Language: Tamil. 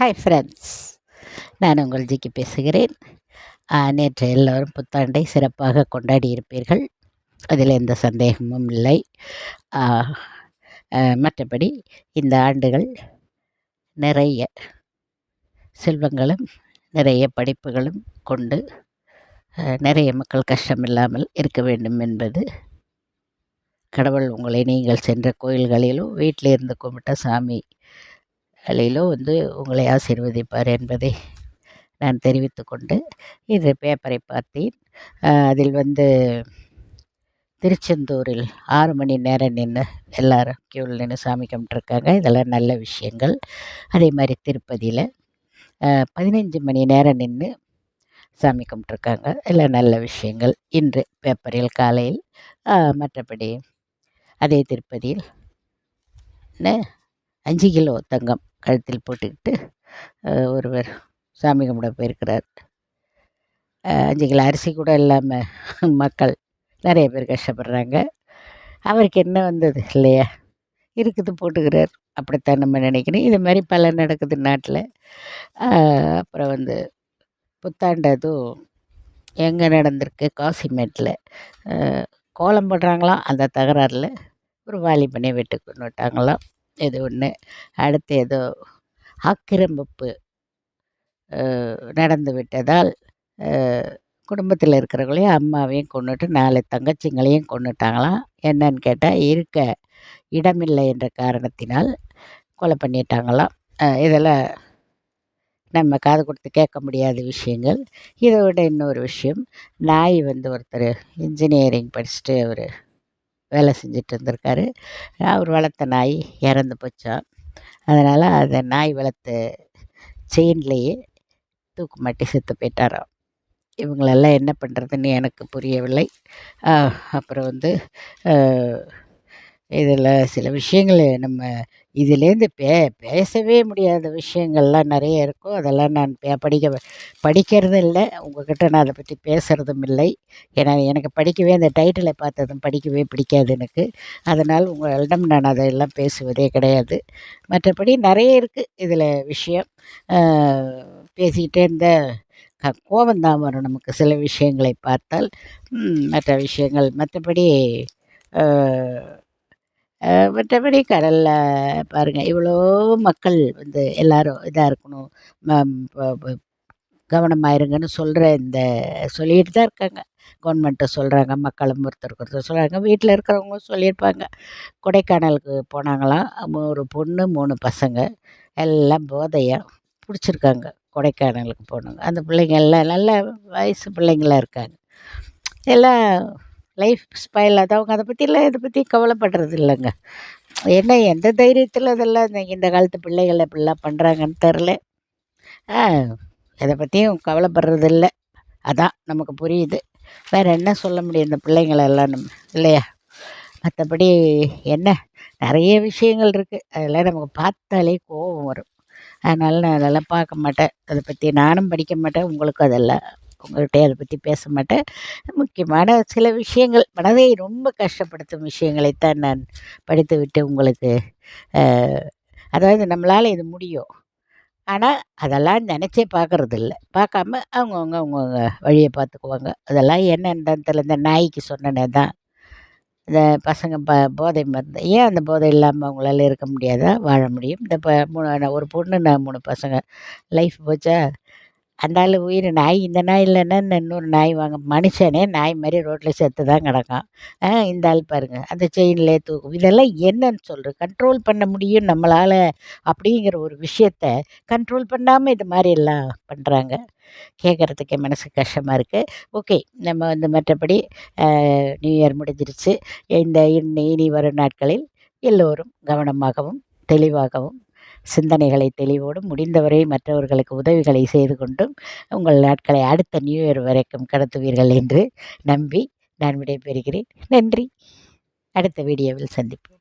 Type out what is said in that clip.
ஹாய் ஃப்ரெண்ட்ஸ் நான் உங்கள் ஜிக்கு பேசுகிறேன். நேற்று எல்லோரும் புத்தாண்டை சிறப்பாக கொண்டாடி இருப்பீர்கள் அதில் எந்த சந்தேகமும் இல்லை. மற்றபடி இந்த ஆண்டுகள் நிறைய செல்வங்களும் நிறைய படிப்புகளும் கொண்டு நிறைய மக்கள் கஷ்டம் இல்லாமல் இருக்க வேண்டும் என்பது கடவுள் உங்களை நீங்கள் சென்ற கோயில்களிலோ வீட்டில் இருந்து கும்பிட்ட சாமி காலையிலோ வந்து உங்களை ஆசீர்வதிப்பார் என்பதை நான் தெரிவித்து கொண்டு இது பேப்பரை பார்த்தேன். அதில் வந்து திருச்செந்தூரில் ஆறு மணி நேரம் நின்று எல்லோரும் க்யூவில் நின்று சாமி கும்பிட்ருக்காங்க இதெல்லாம் நல்ல விஷயங்கள். அதே மாதிரி திருப்பதியில் பதினஞ்சு மணி நேரம் நின்று சாமி கும்பிட்ருக்காங்க எல்லாம் நல்ல விஷயங்கள். இன்று பேப்பரில் காலையில் மற்றபடி அதே திருப்பதியில் அஞ்சு கிலோ தங்கம் கழுத்தில் போட்டுக்கிட்டு ஒருவர் சாமி கும்பிட போயிருக்கிறார். அஞ்சு கிலோ அரிசி கூட இல்லாமல் மக்கள் நிறைய பேர் கஷ்டப்படுறாங்க. அவருக்கு என்ன வந்தது இல்லையா? இருக்குது போட்டுக்கிறார். அப்படித்தான் நம்ம நினைக்கணும் இது மாதிரி பல நடக்குது நாட்டில். அப்புறம் வந்து புத்தாண்டு அதுவும் எங்கே நடந்திருக்கு? காசிமேட்டில். கோலம் போடுறாங்களாம். அந்த தகராறில் ஒரு வாலிபனை வெட்டு கொண்டு விட்டாங்களாம் இது ஒன்று அடுத்து ஏதோ ஆக்கிரமிப்பு நடந்து விட்டதால் குடும்பத்தில் இருக்கிறவங்களையும் அம்மாவையும் கொண்டுட்டு நாலு தங்கச்சிங்களையும் கொண்டுட்டாங்களாம் என்னன்னு கேட்டால் இருக்க இடமில்லை என்ற காரணத்தினால் கொலை பண்ணிட்டாங்களாம். இதெல்லாம் நம்ம காது கொடுத்து கேட்க முடியாத விஷயங்கள். இதை விட இன்னொரு விஷயம் நாய் வந்து ஒருத்தர் இன்ஜினியரிங் படிச்சுட்டு அவர் வேலை செஞ்சுட்டு இருந்திருக்காரு. அவர் வளர்த்த நாய் இறந்து போச்சான் அதனால் அந்த நாய் வளர்த்த செயின்லேயே தூக்கு மாட்டி செத்து போயிட்டாராம். இவங்களெல்லாம் என்ன பண்ணுறதுன்னு எனக்கு புரியவில்லை. அப்புறம் வந்து இதில் சில விஷயங்கள் நம்ம இதுலேருந்து பே பேசவே முடியாத விஷயங்கள்லாம் நிறைய இருக்கும். அதெல்லாம் நான் பே படிக்க படிக்கிறதும் இல்லை. உங்கள்கிட்ட நான் அதை பற்றி பேசுகிறதும் இல்லை. ஏன்னா எனக்கு படிக்கவே அந்த டைட்டிலை பார்த்ததும் படிக்கவே பிடிக்காது எனக்கு. அதனால் உங்களிடம் நான் அதையெல்லாம் பேசுவதே கிடையாது. மற்றபடி நிறைய இருக்குது இதில் விஷயம். பேசிக்கிட்டே இருந்த கோபந்தான் வரும் நமக்கு சில விஷயங்களை பார்த்தால். மற்ற விஷயங்கள். மற்றபடி மற்றபடி கடலில் பாருங்கள் இவ்வளோ மக்கள் வந்து எல்லோரும் இதாக இருக்கணும். கவனமாக இருங்கன்னு சொல்கிற இந்த சொல்லிகிட்டு தான் இருக்காங்க. கவர்மெண்ட்டை சொல்கிறாங்க மக்களும் ஒருத்தருக்கு ஒருத்தர் சொல்கிறாங்க வீட்டில் இருக்கிறவங்களும் சொல்லியிருப்பாங்க. கொடைக்கானலுக்கு போனாங்களாம் ஒரு பொண்ணு மூணு பசங்க. எல்லாம் போதையாக பிடிச்சிருக்காங்க. கொடைக்கானலுக்கு போனாங்க. அந்த பிள்ளைங்க எல்லாம் நல்ல வயசு பிள்ளைங்களாக இருக்காங்க. எல்லாம் லைஃப் ஸ்பைல் அது அவங்க அதை பற்றிலாம் இதை பற்றி கவலைப்படுறது இல்லைங்க. என்ன எந்த தைரியத்தில் அதெல்லாம் இந்த இந்த காலத்து பிள்ளைகள் இப்படிலாம் பண்ணுறாங்கன்னு தெரில எதை பற்றியும் கவலைப்படுறது இல்லை. அதான் நமக்கு புரியுது. வேறு என்ன சொல்ல முடியும் இந்த பிள்ளைங்களெல்லாம் நம்ம இல்லையா? மற்றபடி என்ன? நிறைய விஷயங்கள் இருக்குது அதெல்லாம் நமக்கு பார்த்தாலே கோபம் வரும். அதனால் நான் அதெல்லாம் பார்க்க மாட்டேன். அதை பற்றி நானும் படிக்க மாட்டேன். உங்களுக்கும் அதெல்லாம் உங்கள்கிட்ட அதை பற்றி பேச மாட்டேன். முக்கியமான சில விஷயங்கள் மனதை ரொம்ப கஷ்டப்படுத்தும் விஷயங்களைத்தான் நான் படித்து விட்டு உங்களுக்கு அதாவது நம்மளால் இது முடியும். ஆனால் அதெல்லாம் நினச்சே பார்க்குறதில்ல. பார்க்காம அவங்கவுங்க அவங்கவுங்க வழியை பார்த்துக்குவாங்க. அதெல்லாம் என்னன்னு தெரியல. இந்த நாய்க்கு சொன்னனே தான் இந்த பசங்க ப போதை மருந்து ஏன் அந்த போதை இல்லாமல் அவங்களால இருக்க முடியாதா? வாழ முடியும். இந்த ப மூணு ஒரு பொண்ணு நான் மூணு பசங்க. லைஃப் போச்சா? அந்த ஆள் உயிர் நாய். இந்த நாய் இல்லைன்னா இன்னொரு நாய் வாங்க மனுஷனே நாய் மாதிரி ரோட்டில் செத்து தான் கிடக்கும் இந்த ஆள் பாருங்கள் அந்த செயின்லேயே தூக்கும். இதெல்லாம் என்னன்னு சொல்கிற கண்ட்ரோல் பண்ண முடியும் நம்மளால் அப்படிங்கிற ஒரு விஷயத்த கண்ட்ரோல் பண்ணாமல் இது மாதிரி எல்லாம் பண்ணுறாங்க கேட்குறதுக்கே மனசு கஷ்டமாக இருக்குது ஓகே நம்ம வந்து மற்றபடி நியூ இயர் முடிஞ்சிருச்சு. இந்த இனி வரும் நாட்களில் எல்லோரும் கவனமாகவும் தெளிவாகவும் சிந்தனைகளை தெளிவோடும் முடிந்தவரை மற்றவர்களுக்கு உதவிகளை செய்து கொண்டும் உங்கள் நாட்களை அடுத்த நியூ இயர் வரைக்கும் கடத்துவீர்கள் என்று நம்பி நான் விடைபெறுகிறேன். நன்றி. அடுத்த வீடியோவில் சந்திப்போம்.